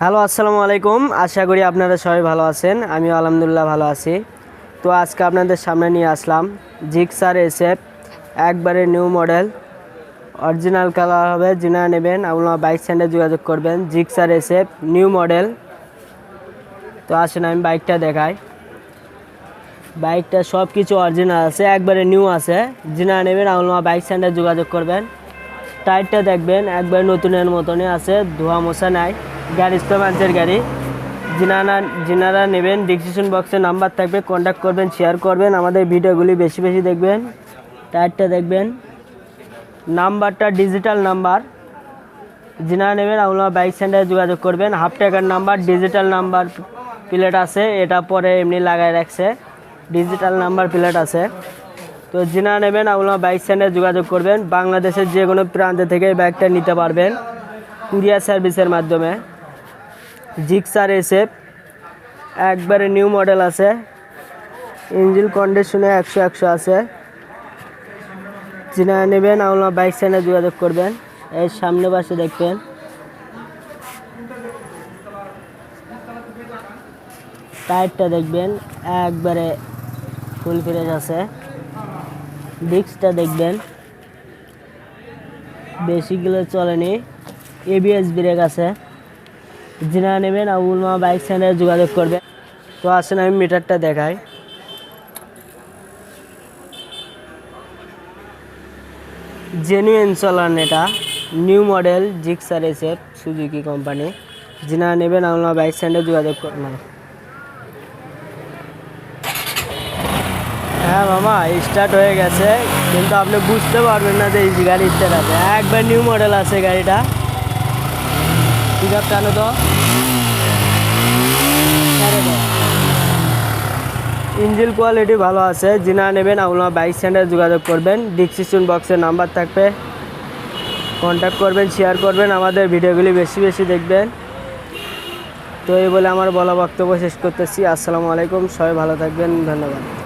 Hello, আসসালামু আলাইকুম। আশা করি আপনারা সবাই ভালো আছেন। আমিও আলহামদুলিল্লাহ ভালো আছি। তো আজকে আপনাদের সামনে নিয়ে আসলাম জিক্সার এসএফ, একবারে নিউ মডেল। অরিজিনাল কালার হবে যিনা নেবেন। আপনারা বাইক স্ট্যান্ডে যোগাযোগ করবেন। Gixxer SF, new model. তো আসেন, আমি বাইকটা দেখাই। বাইকটা সব কিছু অরিজিনাল আছে, একবারে নিউ আছে। যিনা নেবেন, আপনারা বাইক স্ট্যান্ডে যোগাযোগ করবেন। টায়ারটা দেখবেন, একবার নতুনের মতনই আছে, ধোয়া মোছা নাই। গাড়ি স্টোমান্সের গাড়ি। যিনারা যিনারা নেবেন ডিসক্রিপশন বক্সে নাম্বার থাকবে কন্ট্যাক্ট করবেন শেয়ার করবেন, আমাদের ভিডিওগুলি বেশি বেশি দেখবেন টায়ারটা দেখবেন। নাম্বারটা ডিজিটাল নাম্বার যিনারা নেবেন আপনারা বাইক সেন্টারে যোগাযোগ করবেন। হাফ টাকার নাম্বার ডিজিটাল নাম্বার প্লেট আছে, এটা পরে এমনি লাগাই রাখছে। ডিজিটাল নাম্বার প্লেট আছে। তো যিনারা নেবেন আপনারা বাইক সেন্টারে যোগাযোগ করবেন। বাংলাদেশের যে কোনো প্রান্ত থেকে বাইকটা নিতে পারবেন। কুরিয়ার সার্ভিসের মাধ্যমে। জিক্সার এসএফ একবারে নিউ মডেল আছে। ইঞ্জিন কন্ডিশনে একশো একশো আছে। যিনারা নেবেন আপনারা বাইক সেন্টারে যোগাযোগ করবেন। এর সামনে পাশে দেখবেন। টায়ারটা দেখবেন, একবারে ফুল ফ্রেশ আছে। ডিস্কটা দেখবেন। বেশিগুলো চলেনি। এবিএস ব্রেক আছে। যিনারা নেবেন আবুল মা বাইক স্ট্যান্ডে যোগাযোগ করবে তো আসেন, আমি মিটারটা দেখাই। জেনুইন চলান এটা new model Gixxer SF Suzuki company যিনারা নেবেন আবুল মা বাইক স্ট্যান্ডে যোগাযোগ করবেন। হ্যাঁ মামা স্টার্ট হয়ে গেছে, কিন্তু আপনি বুঝতে পারবেন না যে এই গাড়ি স্টার্ট আছে। একবার নিউ মডেল আছে গাড়িটা। আছে কেন দাও। ইঞ্জিন কোয়ালিটি ভালো আছে যিনারা নেবেন, আপনার বাইক স্ট্যান্ডে যোগাযোগ করবেন। ডিসক্রিপশন বক্সের নাম্বার থাকবে। কন্ট্যাক্ট করবেন শেয়ার করবেন, আমাদের ভিডিওগুলি বেশি বেশি দেখবেন। তো এই বলে আমার বলা বক্তব্য শেষ করতেছি। আসসালামু আলাইকুম, সবাই ভালো থাকবেন, ধন্যবাদ।